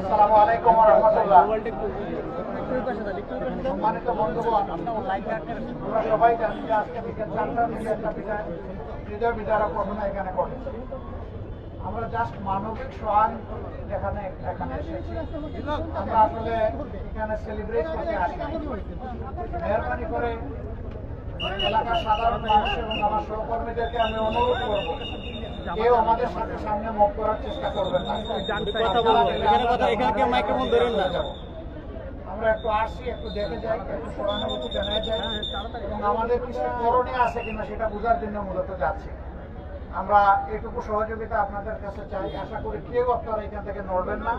আসসালামু আলাইকুম ওয়া রাহমাতুল্লাহ। সম্মানিত বন্ধুগণ আমরা সবাই জানি যে আজকে বিকেল চারটার দিকে একটা বিদায় হৃদয় বিদারক ঘটনা এখানে ঘটেছে আমরা জাস্ট মানবিক সহানুভূতি এখানে এখানে এসেছি। আমরা আসলে এখানে সেলিব্রেট করতে আসি মেহরবানি করে এলাকার সাধারণ মানুষ এবং আমার সহকর্মীদেরকে আমি অনুরোধ করব কেউ আমাদের সাথে সামনে মুখ করার চেষ্টা করবেন না। কথা বলব। এখানে কথা এখানে কেউ মাইক্রোফোন ধরেন না। আমরা একটু আসি একটু দেখে যাই একটু সহানুভূতি জানাই যাই। এবং আমাদের কিছু করণীয় আছে কিনা সেটা বোঝার জন্য মূলত যাচ্ছি। আমরা এটুকু সহযোগিতা আপনাদের কাছে চাই। আশা করি কেউ আপনারা এখান থেকে নড়বেন না।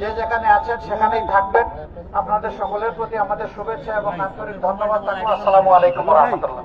যে যেখানে আছেন সেখানেই থাকবেন। আপনাদের সকলের প্রতি আমাদের শুভেচ্ছা এবং আন্তরিক ধন্যবাদ। থাকব আসসালামু আলাইকুম রহমতুল্লাহ।